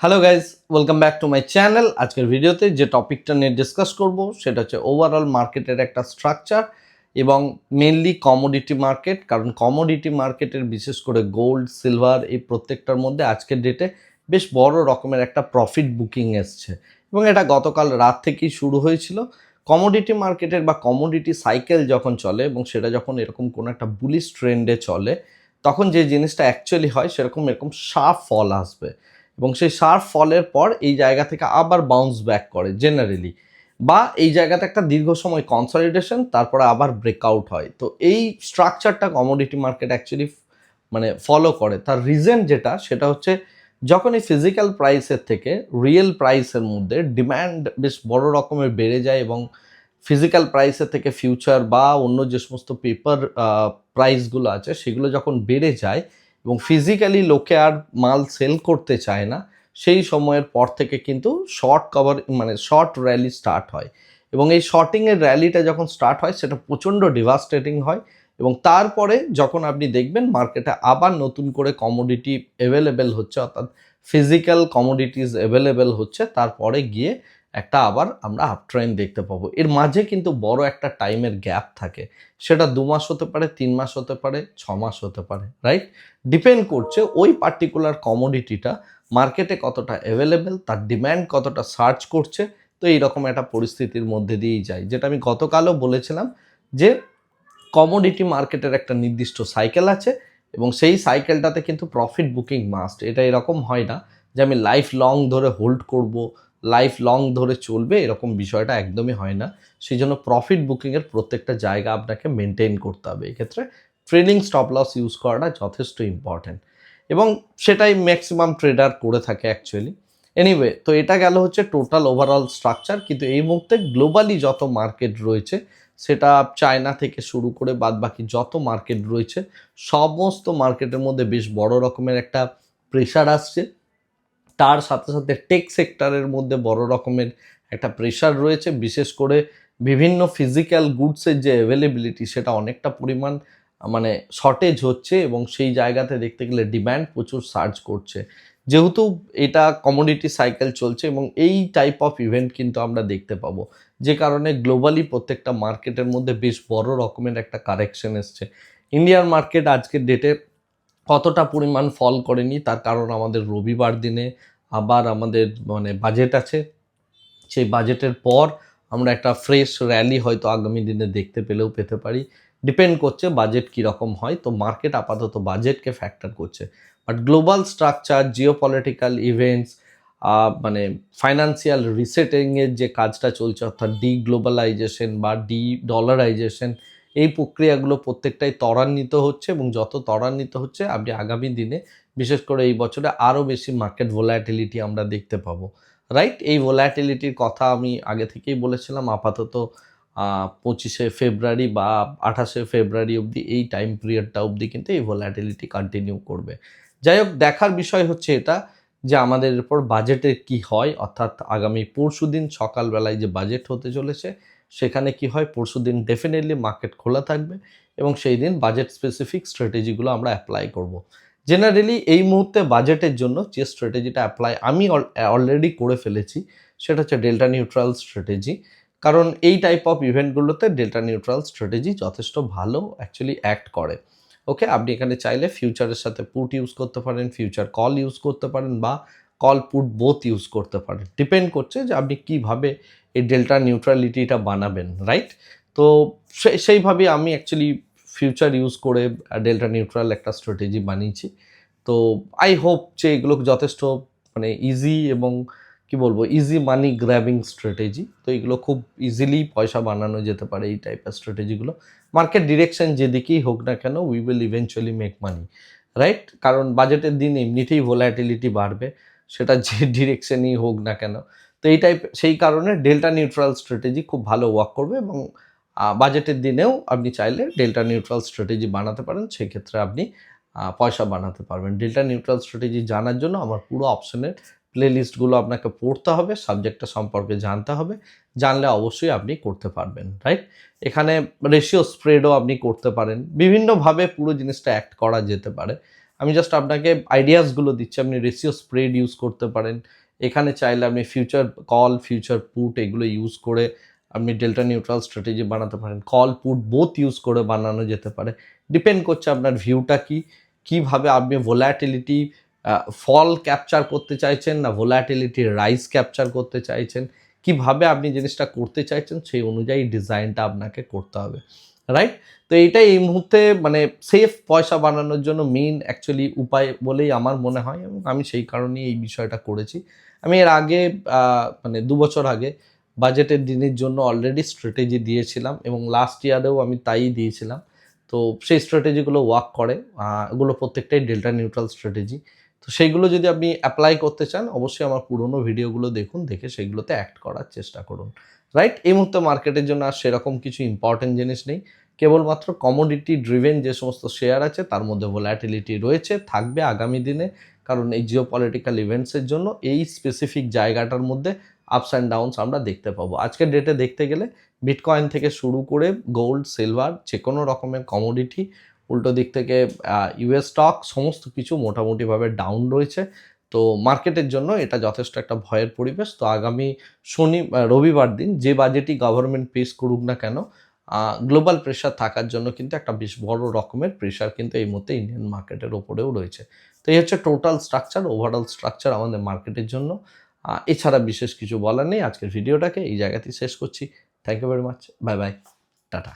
Hello guys welcome back to my channel আজকের ভিডিওতে যে টপিকটা নিয়ে ডিসকাস করব, সেটা হচ্ছে ওভারঅল মার্কেটের একটা স্ট্রাকচার এবং মেনলি কমোডিটি মার্কেট কারণ কমোডিটি মার্কেটের বিশেষ করে গোল্ড সিলভার এই প্রত্যেকটার মধ্যে আজকের ডেটে বেশ বড় রকমের একটা প্রফিট বুকিং এসছে। এবং এটা গতকাল রাত থেকেই শুরু হয়েছিল। কমোডিটি মার্কেটের বা কমোডিটি সাইকেল যখন চলে এবং সেটা যখন এরকম কোনো একটা বুলিশ ট্রেন্ডে চলে, তখন যে জিনিসটা অ্যাকচুয়ালি হয়, সেরকম এরকম শার্প ফল আসবে। এবং সেই শার্প ফলের পর এই জায়গা থেকে আবার বাউন্স ব্যাক করে জেনারেলি বা এই জায়গাতে একটা দীর্ঘ সময় কনসলিডেশন তারপরে আবার ব্রেকআউট হয়। তো এই স্ট্রাকচারটা কমোডিটি মার্কেট অ্যাকচুয়ালি মানে ফলো করে। তার রিজন যেটা, সেটা হচ্ছে যখন এই ফিজিক্যাল প্রাইসের থেকে রিয়েল প্রাইসের মধ্যে ডিম্যান্ড বেশ বড় রকমের বেড়ে যায় এবং ফিজিক্যাল প্রাইসের থেকে ফিউচার বা অন্য যে সমস্ত পেপার প্রাইসগুলো আছে, সেগুলো যখন বেড়ে যায় এবং ফিজিক্যালি লোকে আর মাল সেল করতে চায় না, সেই সময়ের পর থেকে কিন্তু শর্ট কভার মানে শর্ট র্যালি স্টার্ট হয়। এবং এই শর্টিংয়ের র্যালিটা যখন স্টার্ট হয়, সেটা প্রচণ্ড ডিভাস্টেটিং হয়। এবং তারপরে যখন আপনি দেখবেন মার্কেটে আবার নতুন করে কমোডিটি অ্যাভেলেবেল হচ্ছে, অর্থাৎ ফিজিক্যাল কমোডিটিস অ্যাভেলেবেল হচ্ছে, তারপরে গিয়ে একটা আবার আমরা আপ ট্রেন্ড দেখতে পাবো। এর মাঝে কিন্তু বড় একটা টাইমের গ্যাপ থাকে। সেটা দু মাস হতে পারে, তিন মাস হতে পারে, ছ মাস হতে পারে রাইট ডিপেন্ড করছে ওই পার্টিকুলার কমোডিটিটা মার্কেটে কতটা অ্যাভেলেবেল তার ডিম্যান্ড কতটা সার্চ করছে। তো এইরকম একটা পরিস্থিতির মধ্যে দিয়েই যায়। যেটা আমি গতকালও বলেছিলাম যে কমোডিটি মার্কেটের একটা নির্দিষ্ট সাইকেল আছে এবং সেই সাইকেলটাতে কিন্তু প্রফিট বুকিং মাস্ট এটা এরকম হয় না যে আমি লাইফ লং ধরে হোল্ড করব লাইফ লং ধরে চলবে, এরকম বিষয়টা একদমই হয় না। সেই জন্য প্রফিট বুকিংয়ের প্রত্যেকটা জায়গা আপনাকে মেনটেন করতে হবে। এক্ষেত্রে ট্রেডিং স্টপ লস ইউজ করাটা যথেষ্ট ইম্পর্ট্যান্ট এবং সেটাই ম্যাক্সিমাম ট্রেডার করে থাকে অ্যাকচুয়ালি এনিওয়ে তো এটা গেল হচ্ছে টোটাল ওভারঅল স্ট্রাকচার কিন্তু এই মুহূর্তে গ্লোবালি যত মার্কেট রয়েছে, সেটা চায়না থেকে শুরু করে বাদ বাকি যত মার্কেট রয়েছে, সমস্ত মার্কেটের মধ্যে বেশ বড় রকমের একটা প্রেশার আসছে। তার সাথে সাথে টেক সেক্টরের মধ্যে বড় রকমের একটা প্রেশার রয়েছে। বিশেষ করে বিভিন্ন ফিজিক্যাল গুডসের যে অ্যাভেলেবিলিটি সেটা অনেকটা পরিমাণ মানে শর্টেজ হচ্ছে এবং সেই জায়গাতে দেখতে গেলে ডিম্যান্ড প্রচুর সার্চ করছে। যেহেতু এটা কমোডিটি সাইকেল চলছে এবং এই টাইপ অফ ইভেন্ট কিন্তু আমরা দেখতে পাবো। যে কারণে গ্লোবালি প্রত্যেকটা মার্কেটের মধ্যে বেশ বড় রকমের একটা কারেকশন এসছে। ইন্ডিয়ান মার্কেট আজকের ডেটে কতটা পরিমাণ ফল করেনি, তার কারণ আমাদের রবিবার দিনে আবার আমাদের মানে বাজেট আছে। সেই বাজেটের পর আমরা একটা ফ্রেশ র্যালি হয়তো আগামী দিনে দেখতে পেলেও পেতে পারি। ডিপেন্ড করছে বাজেট কীরকম হয়, তো মার্কেট আপাতত বাজেটকে ফ্যাক্টর করছে। But global structure geopolitical events মানে ফাইন্যান্সিয়াল রিসেটিংয়ের যে কাজটা চলছে, অর্থাৎ ডি গ্লোবালাইজেশন বা ডি ডলারাইজেশন এই প্রক্রিয়াগুলো প্রত্যেকটাই ত্বরান্বিত হচ্ছে এবং যত ত্বরান্বিত হচ্ছে, আপনি আগামী দিনে বিশেষ করে এই বছরে আরও বেশি মার্কেট ভোলাটিলিটি আমরা দেখতে পাবো। রাইট এই ভোলাটিলিটির কথা আমি আগে থেকেই বলেছিলাম, আপাতত পঁচিশে ফেব্রুয়ারি বা আঠাশে ফেব্রুয়ারি অবধি এই টাইম পিরিয়ডটা অবধি কিন্তু এই ভোলাটিলিটি কন্টিনিউ করবে। যাই হোক, দেখার বিষয় হচ্ছে এটা যে আমাদের এরপর বাজেটের কি হয়, অর্থাৎ আগামী পরশু দিন সকালবেলায় যে বাজেট হতে চলেছে সেখানে কি হয়? পরশু দিন ডেফিনেটলি মার্কেট খোলা থাকবে এবং সেই দিন বাজেট স্পেসিফিক স্ট্র্যাটেজিগুলো আমরা অ্যাপ্লাই করব। জেনারেলি এই মুহূর্তে বাজেটের জন্য যে স্ট্র্যাটেজিটা অ্যাপ্লাই আমি অলরেডি করে ফেলেছি সেটা হচ্ছে ডেল্টা নিউট্রাল স্ট্র্যাটেজি কারণ এই টাইপ অফ ইভেন্টগুলোতে ডেল্টা নিউট্রাল স্ট্র্যাটেজি যথেষ্ট ভালো অ্যাকচুয়ালি অ্যাক্ট করে। ওকে আপনি এখানে চাইলে ফিউচারের সাথে পুট ইউজ করতে পারেন ফিউচার কল ইউজ করতে পারেন বা কল পুট বোথ ইউজ করতে পারেন। ডিপেন্ড করছে যে আপনি কীভাবে এই ডেল্টা নিউট্রালিটিটা বানাবেন রাইট তো সেইভাবেই আমি অ্যাকচুয়ালি ফিউচার ইউজ করে ডেল্টা নিউট্রাল একটা স্ট্র্যাটেজি বানিয়েছি। তো আই হোপ যে এগুলো যথেষ্ট মানে ইজি এবং কি বলব ইজি মানি গ্র্যাবিং স্ট্র্যাটেজি তো এগুলো খুব ইজিলি পয়সা বানানো যেতে পারে এই টাইপের স্ট্র্যাটেজিগুলো মার্কেট ডিরেকশন যেদিকেই হোক না কেন we will eventually make money right কারণ বাজেটের দিন এমনিতেই ভোলাটিলিটি বাড়বে। সেটা যে ডিরেকশনই হোক না কেন। তো এই টাইপ সেই কারণে ডেল্টা নিউট্রাল স্ট্র্যাটেজি খুব ভালো ওয়ার্ক করবে এবং বাজেটের দিনেও আপনি চাইলে ডেল্টা নিউট্রাল স্ট্র্যাটেজি বানাতে পারেন। সেক্ষেত্রে আপনি পয়সা বানাতে পারবেন। ডেল্টা নিউট্রাল স্ট্র্যাটেজি জানার জন্য আমার পুরো অপশনের প্লেলিস্টগুলো আপনাকে পড়তে হবে সাবজেক্টটা সম্পর্কে জানতে হবে। জানলে অবশ্যই আপনি করতে পারবেন রাইট এখানে রেশিও স্প্রেডও আপনি করতে পারেন। বিভিন্নভাবে পুরো জিনিসটা অ্যাক্ট করা যেতে পারে। আমি জাস্ট আপনাকে আইডিয়াসগুলো দিচ্ছি, আপনি রেশিও স্প্রেড ইউজ করতে পারেন। এখানে চাইলে আপনি ফিউচার কল ফিউচার পুট এগুলো ইউজ করে আপনি ডেল্টা নিউট্রাল স্ট্র্যাটেজি বানাতে পারেন। কল পুট বোথ ইউজ করে বানানো যেতে পারে। ডিপেন্ড করছে আপনার ভিউটা কি, কীভাবে আপনি ভোলাটিলিটি ফল ক্যাপচার করতে চাইছেন না ভোলাটিলিটি রাইস ক্যাপচার করতে চাইছেন, কীভাবে আপনি জিনিসটা করতে চাইছেন সেই অনুযায়ী ডিজাইনটা আপনাকে করতে হবে। রাইট তো এইটাই এই মুহূর্তে মানে সেফ পয়সা বানানোর জন্য মেইন অ্যাকচুয়ালি উপায় বলেই আমার মনে হয় এবং আমি সেই কারণেই এই বিষয়টা করেছি। আমি এর আগে মানে দু বছর আগে বাজেটের দিনের জন্য অলরেডি স্ট্র্যাটেজি দিয়েছিলাম এবং লাস্ট ইয়ারেও আমি তাই দিয়েছিলাম। তো সেই স্ট্র্যাটেজিগুলো ওয়ার্ক করে এগুলো প্রত্যেকটাই ডেল্টা নিউট্রাল স্ট্র্যাটেজি তো সেইগুলো যদি আপনি অ্যাপ্লাই করতে চান, অবশ্যই আমার পুরোনো ভিডিওগুলো দেখুন, দেখে সেগুলোতে অ্যাক্ট করার চেষ্টা করুন। রাইট এই মুহূর্তে মার্কেটের জন্য আর সেরকম কিছু ইম্পর্টেন্ট জিনিস নেই। কেবলমাত্র কমোডিটি ড্রিভেন যে সমস্ত শেয়ার আছে, তার মধ্যে ভোলাটিলিটি রয়েছে, থাকবে আগামী দিনে। কারণ এই জিও পলিটিক্যাল ইভেন্টসের জন্য এই স্পেসিফিক জায়গাটার মধ্যে আপস অ্যান্ড ডাউনস আমরা দেখতে পাবো। আজকের ডেটে দেখতে গেলে বিটকয়েন থেকে শুরু করে গোল্ড সিলভার যে কোনো রকমের কমোডিটি উল্টো দিক থেকে ইউএস স্টক সমস্ত কিছু মোটামুটিভাবে ডাউন রয়েছে। তো মার্কেটের জন্য এটা যথেষ্ট একটা ভয়ের পরিবেশ। তো আগামী শনি রবিবার দিন যে বাজেটই গভর্নমেন্ট পেশ করুক না কেন গ্লোবাল প্রেশার থাকার জন্য কিন্তু একটা বেশ বড় রকমের প্রেশার কিন্তু এই মুহূর্তে ইন্ডিয়ান মার্কেটের ওপরেও রয়েছে। তো এই হচ্ছে টোটাল স্ট্রাকচার ওভারঅল স্ট্রাকচার আমাদের মার্কেটের জন্য। এছাড়া বিশেষ কিছু বলার নেই। আজকের ভিডিওটাকে এই জায়গাতেই শেষ করছি। Thank you very much bye bye tata.